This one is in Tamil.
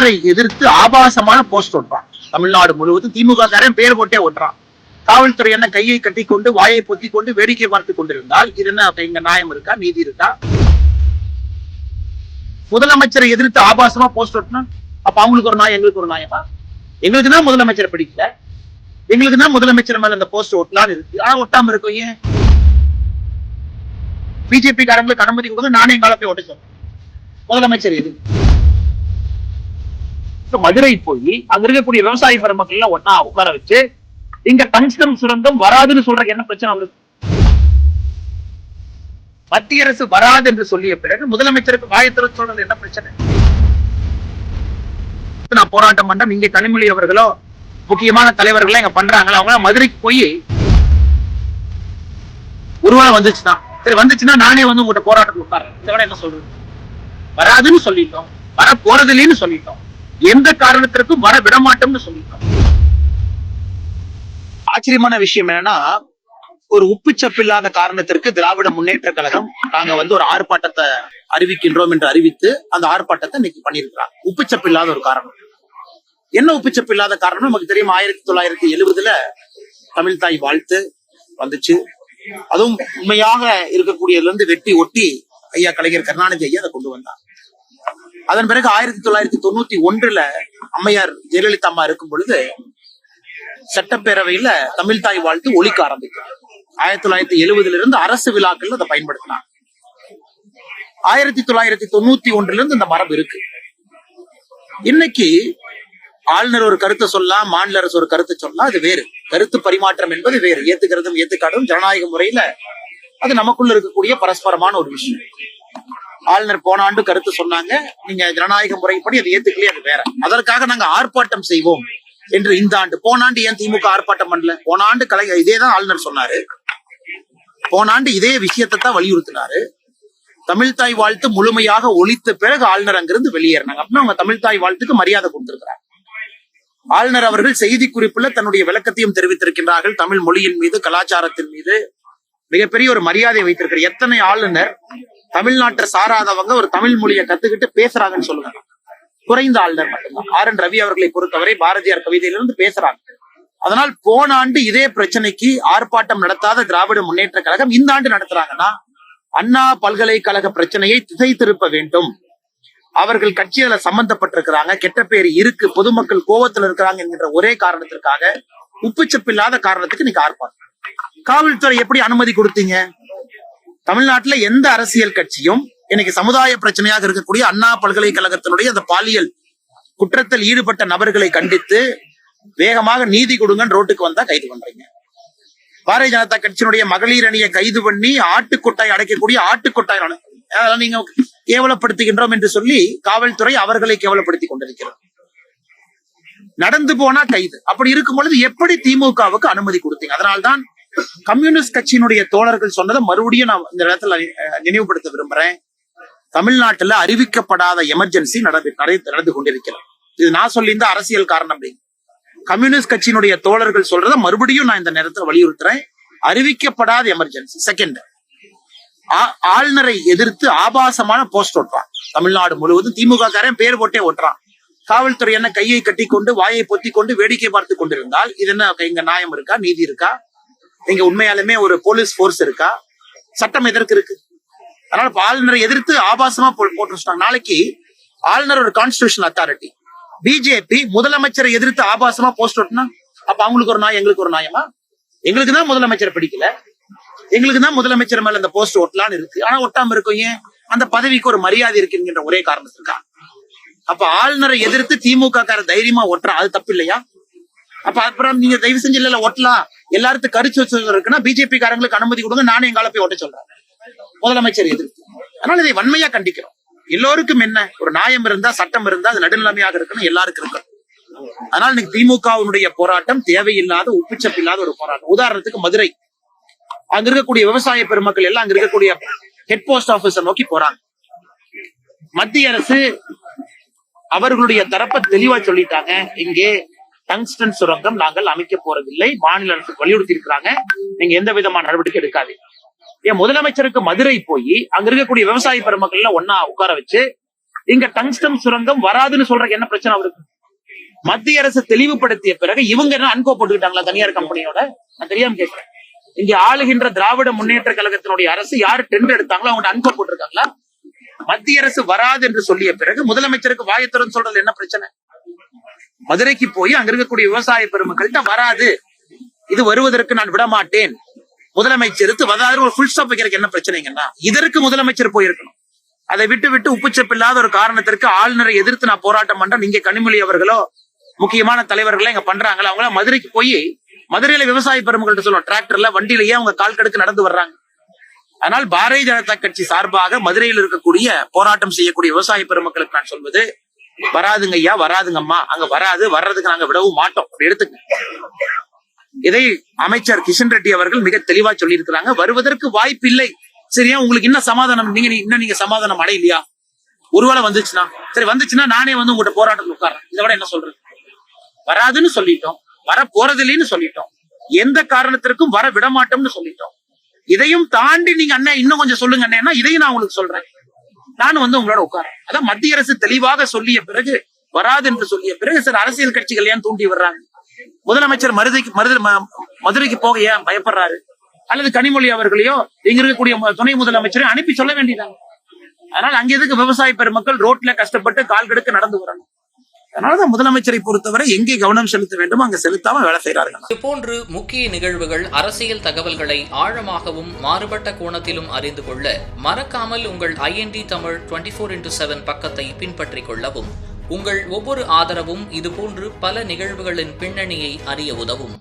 ஆளுநரை எதிர்த்து ஆபாசமான போஸ்ட் ஒட்டுறான். தமிழ்நாடு முழுவதும் திமுக காரன் பேர் போட்டே ஒட்டுறான். காவல்துறை என்ன கையை கட்டி கொண்டு வாயை பொத்தி கொண்டு வேடிக்கை பார்த்து கொண்டிருந்தால் இது என்ன இங்க நியாயம் இருக்கா நீதி இருக்கா? முதலமைச்சரை எதிர்த்து ஆபாசமா போஸ்ட் ஓட்டினா அப்ப அவங்களுக்கு ஒரு நாயம் எங்களுக்கு ஒரு நாயமா எங்களுக்கு தான் முதலமைச்சரை பிடிக்கல. எங்களுக்கு தான் முதலமைச்சர் மேல அந்த போஸ்ட் ஒட்டலான்னு இருக்கு. ஆனா ஒட்டாம இருக்கும் ஏன்? பிஜேபி காரங்களுக்கு அனுமதி கொடுத்து நானே எங்கால போய் ஓட்ட முதலமைச்சர் எது மதுரை போய் அங்க இருக்கக்கூடிய விவசாய பெருமக்கள் எல்லாம் ஒன்னா உட்கார வச்சு இங்க டங்ஸ்டன் சுரங்கம் வராதுன்னு சொல்றதுக்கு என்ன பிரச்சனை அவங்களுக்கு மத்திய அரசு வராது என்று சொல்லிய பிறகு முதலமைச்சருக்கு வாயத்திற சொல்றது என்ன பிரச்சனை? நான் போராட்டம் பண்றேன் இங்க கனிமொழி அவர்களோ முக்கியமான தலைவர்களோ இங்க பண்றாங்களோ? அவங்க மதுரைக்கு போய் ஒருவேளை வந்துச்சுன்னா சரி வந்துச்சுன்னா நானே வந்து உங்கள்கிட்ட போராட்டத்துக்கு உட்கார்றேன். இதை விட என்ன சொல்றது? வராதுன்னு சொல்லிட்டோம். வர போறதில்லைன்னு சொல்லிட்டோம். எந்த காரணத்திற்கும் வர விடமாட்டோம்னு சொல்லிட்டாங்க ஆச்சரியமான விஷயம் என்னன்னா ஒரு உப்புச்சப்பு இல்லாத காரணத்திற்கு திராவிட முன்னேற்ற கழகம் நாங்க வந்து ஒரு ஆர்ப்பாட்டத்தை அறிவிக்கின்றோம் என்று அறிவித்து அந்த ஆர்ப்பாட்டத்தை இன்னைக்கு பண்ணியிருக்கிறாங்க. உப்புச்சப்பு இல்லாத ஒரு காரணம். என்ன உப்புச்சப்பு இல்லாத காரணம் நமக்கு தெரியும். ஆயிரத்தி தொள்ளாயிரத்தி எழுபதுல தமிழ் தாய் வாழ்த்து வந்துச்சு. அதுவும் உண்மையாக இருக்கக்கூடியதுல இருந்து வெட்டி ஒட்டி ஐயா கலைஞர் கருணாநிதி ஐயா அதை கொண்டு வந்தார் அதன் பிறகு ஆயிரத்தி தொள்ளாயிரத்தி தொண்ணூத்தி ஒன்றுல அம்மையார் ஜெயலலிதா அம்மா இருக்கும் பொழுது சட்டப்பேரவையில தமிழ் தாய் வாழ்த்து ஒழிக்க ஆரம்பிக்கும் ஆயிரத்தி தொள்ளாயிரத்தி எழுபதுல இருந்து அரசு விழாக்கள் அதை பயன்படுத்தினாங்க ஆயிரத்தி தொள்ளாயிரத்தி தொண்ணூத்தி ஒன்றுல இருந்து இந்த மரபு இருக்கு. இன்னைக்கு ஆளுநர் ஒரு கருத்தை சொல்லலாம் மாநில அரசு ஒரு கருத்தை சொல்லலாம் அது வேறு. கருத்து பரிமாற்றம் என்பது வேறு. ஏத்துக்கிறதும் ஏத்துக்காடும் ஜனநாயக முறையில அது நமக்குள்ள இருக்கக்கூடிய பரஸ்பரமான ஒரு விஷயம். ஆளுநர் போன ஆண்டு கருத்து சொன்னாங்க. நீங்க ஜனநாயக முறைப்படி அதை ஏத்துக்கலையே அது வேற. அதற்காக நாங்க ஆர்ப்பாட்டம் செய்வோம் என்று இந்த ஆண்டு போன ஆண்டு ஏன் திமுக ஆர்ப்பாட்டம் பண்ணல? போன ஆண்டு கலை இதேதான் ஆளுநர் சொன்னாரு. போன ஆண்டு இதே விஷயத்தை தான் வலியுறுத்தினாரு. தமிழ்தாய் வாழ்த்து முழுமையாக ஒழித்த பிறகு ஆளுநர் அங்கிருந்து வெளியேறினாங்க. அப்படின்னா அவங்க தமிழ்தாய் வாழ்த்துக்கு மரியாதை கொடுத்திருக்கிறாங்க. ஆளுநர் அவர்கள் செய்தி குறிப்புல தன்னுடைய விளக்கத்தையும் தெரிவித்திருக்கின்றார்கள். தமிழ் மொழியின் மீது கலாச்சாரத்தின் மீது மிகப்பெரிய ஒரு மரியாதை வைத்திருக்கிற எத்தனை ஆளுநர் தமிழ்நாட்டை சாராதவங்க ஒரு தமிழ் மொழியை கத்துக்கிட்டு பேசுறாங்கன்னு சொல்லுங்க. குறைந்த ஆளுநர் மட்டும்தான். ஆர் என் ரவி அவர்களை பொறுத்தவரை பாரதியார் கவிதையிலிருந்து பேசுறாங்க. அதனால் போன ஆண்டு இதே பிரச்சனைக்கு ஆர்ப்பாட்டம் நடத்தாத திராவிட முன்னேற்ற கழகம் இந்த ஆண்டு நடத்துறாங்கன்னா அண்ணா பல்கலைக்கழக பிரச்சனையை திசை திருப்ப வேண்டும். அவர்கள் கட்சிகள சம்பந்தப்பட்டிருக்கிறாங்க கெட்ட பேர் இருக்கு பொதுமக்கள் கோவத்துல இருக்கிறாங்க என்கின்ற ஒரே காரணத்திற்காக உப்புச்சப்பு இல்லாத காரணத்துக்கு நீங்க ஆர்ப்பாட்டம். காவல்துறை எப்படி அனுமதி கொடுத்தீங்க? தமிழ்நாட்டுல எந்த அரசியல் கட்சியும் இன்னைக்கு சமுதாய பிரச்சனையாக இருக்கக்கூடிய அண்ணா பல்கலைக்கழகத்தினுடைய அந்த பாலியல் குற்றத்தில் ஈடுபட்ட நபர்களை கண்டித்து வேகமாக நீதி கொடுங்கன்னு ரோட்டுக்கு வந்தா கைது பண்றீங்க. பாரதிய ஜனதா கட்சியினுடைய மகளிர் அணியை கைது பண்ணி ஆட்டுக்கொட்டாய் அடைக்கக்கூடிய ஆட்டுக்கொட்டாய் அதெல்லாம் நீங்க கேவலப்படுத்துகின்றோம் என்று சொல்லி காவல்துறை அவர்களை கேவலப்படுத்தி கொண்டிருக்கிறது. நடந்து போனா கைது. அப்படி இருக்கும் பொழுது எப்படி திமுகவுக்கு அனுமதி கொடுத்தீங்க? அதனால்தான் கம்யூனிஸ்ட் கட்சியினுடைய தோழர்கள் சொன்னதை மறுபடியும் நான் இந்த இடத்துல நினைவுபடுத்த விரும்புறேன். தமிழ்நாட்டுல அறிவிக்கப்படாத எமர்ஜென்சி நடந்து நடந்து கொண்டிருக்கிறது. இது நான் சொல்லி அரசியல் காரணம் கம்யூனிஸ்ட் கட்சியினுடைய தோழர்கள் சொல்றத மறுபடியும் நான் இந்த நேரத்தில் வலியுறுத்துறேன். அறிவிக்கப்படாத எமர்ஜென்சி செகண்ட் ஆளுநரை எதிர்த்து ஆபாசமான போஸ்ட் ஓட்டுறான் தமிழ்நாடு முழுவதும் திமுக காரன் பேர் போட்டே ஓட்டுறான் காவல்துறை என்ன கையை கட்டி கொண்டு வாயை பொத்தி கொண்டு வேடிக்கை பார்த்து கொண்டிருந்தால் இது என்ன இங்க நியாயம் இருக்கா நீதி இருக்கா? இங்க உண்மையாலுமே ஒரு போலீஸ் போர்ஸ் இருக்கா? சட்டம் எதற்கு இருக்கு? அதனால இப்ப ஆளுநரை எதிர்த்து ஆபாசமா போ- போட்டு நாளைக்கு ஆளுநர் ஒரு கான்ஸ்டியூஷன் அத்தாரிட்டி பிஜேபி முதலமைச்சரை எதிர்த்து ஆபாசமா போஸ்ட் ஓட்டுனா அப்ப அவங்களுக்கு ஒரு நாயம் எங்களுக்கு ஒரு நியாயமா எங்களுக்கு தான் முதலமைச்சர் பிடிக்கல. எங்களுக்கு தான் முதலமைச்சர் மேல இந்த போஸ்ட் ஒட்டலான்னு இருக்கு. ஆனா ஒட்டாம இருக்கும் ஏன்? அந்த பதவிக்கு ஒரு மரியாதை இருக்குங்கிற ஒரே காரணத்திற்கா அப்ப ஆளுநரை எதிர்த்து திமுக கார தைரியமா ஒட்டுறான் அது தப்பு இல்லையா? அப்ப அப்புறம் நீங்க தயவு செஞ்சு இல்ல ஒட்டலாம். எல்லாருக்கும் கருத்து வச்சு இருக்குன்னா பிஜேபி காரங்களுக்கு அனுமதி கொடுங்க நானே எங்கால போய் ஓட்ட சொல்றேன். முதலமைச்சர் எதிர்த்து அதனால இதை வன்மையா கண்டிக்கிறோம். எல்லோருக்கும் என்ன? ஒரு நியாயம் இருந்தா சட்டம் இருந்தா அது நடுநிலைமையாக இருக்கணும் எல்லாருக்கும் இருக்கணும். அதனால இன்னைக்கு திமுகவினுடைய போராட்டம் தேவையில்லாத உப்புச்சப்பு இல்லாத ஒரு போராட்டம். உதாரணத்துக்கு மதுரை. அங்க இருக்கக்கூடிய விவசாய பெருமக்கள் எல்லாம் அங்க இருக்கக்கூடிய ஹெட் போஸ்ட் ஆபீஸ நோக்கி போறாங்க. மத்திய அரசு அவர்களுடைய தரப்பை தெளிவா சொல்லிட்டாங்க. இங்கே டங்ஸ்டன் சுரங்கம் நாங்கள் அமைக்க போறதில்லை. மாநில அரசு வலியுறுத்தி இருக்கிறாங்க நீங்க எந்த விதமான நடவடிக்கை எடுக்காதீங்க. ஏன் முதலமைச்சருக்கு மதுரை போய் அங்க இருக்கக்கூடிய விவசாய பெருமக்கள் ஒன்னா உட்கார வச்சு இங்க டங்ஸ்டம் சுரங்கம் வராதுன்னு சொல்றதுக்கு என்ன பிரச்சனை அவருக்கு? மத்திய அரசு தெளிவுபடுத்திய பிறகு இவங்க என்ன அன்கோ போட்டுக்கிட்டாங்களா தனியார் கம்பெனியோட? நான் தெரியாம கேட்கிறேன் இங்க ஆளுகின்ற திராவிட முன்னேற்ற கழகத்தினுடைய அரசு யாரு டெண்டர் எடுத்தாங்களோ அவங்க அன்கோ போட்டிருக்காங்களா? மத்திய அரசு வராது என்று சொல்லிய பிறகு முதலமைச்சருக்கு வாயத்திறன் சொல்றது என்ன பிரச்சனை? மதுரைக்கு போய் அங்க இருக்கக்கூடிய விவசாய பெருமக்கள்கிட்ட வராது. இது வருவதற்கு நான் விட மாட்டேன் முதலமைச்சருக்கு வராது. ஒரு ஃபுல் ஸ்டாப் வைக்கிறதுக்கு என்ன பிரச்சனைங்கன்னா இதற்கு முதலமைச்சர் போயிருக்கணும். அதை விட்டு விட்டு உப்புச்சப்பில்லாத ஒரு காரணத்திற்கு ஆளுநரை எதிர்த்து நான் போராட்டம் பண்றேன். நீங்க கனிமொழி அவர்களோ முக்கியமான தலைவர்களோ இங்க பண்றாங்களா? அவங்கள மதுரைக்கு போய் மதுரையில விவசாய பெருமக்கள்கிட்ட சொல்லுவோம் டிராக்டர்ல வண்டியிலேயே அவங்க கால் கடுக்கு நடந்து வர்றாங்க. ஆனால் பாரதிய ஜனதா கட்சி சார்பாக மதுரையில் இருக்கக்கூடிய போராட்டம் செய்யக்கூடிய விவசாய பெருமக்களுக்கு நான் சொல்வது வராதுங்க ஐயா வராதுங்கம்மா. அங்க வராது வர்றதுக்கு நாங்க விடவும் மாட்டோம். அப்படி எடுத்துங்க இதை அமைச்சர் கிஷன் ரெட்டி அவர்கள் மிக தெளிவா சொல்லியிருக்கிறாங்க. வருவதற்கு வாய்ப்பு இல்லை. சரியா? உங்களுக்கு என்ன சமாதானம்? நீங்க இன்னும் நீங்க சமாதானம் அடையலையா? ஒருவேளை வந்துச்சுன்னா சரி வந்துச்சுன்னா நானே வந்து உங்கள்கிட்ட போராட்டத்தில் உட்கார்றேன். இதை விட என்ன சொல்றது? வராதுன்னு சொல்லிட்டோம். வர போறதில்லைன்னு சொல்லிட்டோம். எந்த காரணத்திற்கும் வர விட மாட்டோம்னு சொல்லிட்டோம். இதையும் தாண்டி நீங்க அண்ணன் இன்னும் கொஞ்சம் சொல்லுங்க அண்ணா. இதையும் நான் உங்களுக்கு சொல்றேன். நானும் வந்து உங்களோட உட்காரேன். அதான் மத்திய அரசு தெளிவாக சொல்லிய பிறகு வராது என்று சொல்லிய பிறகு சார் அரசியல் கட்சிகள் ஏன் தூண்டி வர்றாங்க முதலமைச்சர் மருதைக்கு மருது ம- மதுரைக்கு போக ஏன் பயப்படுறாரு? அல்லது கனிமொழி அவர்களையோ இங்க இருக்கக்கூடிய மு- துணை முதலமைச்சரையும் அனுப்பி சொல்ல வேண்டியதாங்க அதனால அங்க எதுக்கு விவசாய பெருமக்கள் ரோட்ல கஷ்டப்பட்டு கால் கெடுக்க நடந்து வரணும் அதனாலதான் முதலமைச்சரை பொறுத்தவரை எங்கே கவனம் செலுத்த வேண்டுமோ அங்க செலுத்தாம வேலை செய்யறாங்க இதுபோன்று முக்கிய நிகழ்வுகள் அரசியல் தகவல்களை ஆழமாகவும் மாறுபட்ட கோணத்திலும் அறிந்து கொள்ள மறக்காமல் உங்கள் INT Tamil twenty four into seven பக்கத்தை பின்பற்றிக் கொள்ளவும் உங்கள் ஒவ்வொரு ஆதரவும் இதுபோன்று பல நிகழ்வுகளின் பின்னணியை அறிய உதவும்.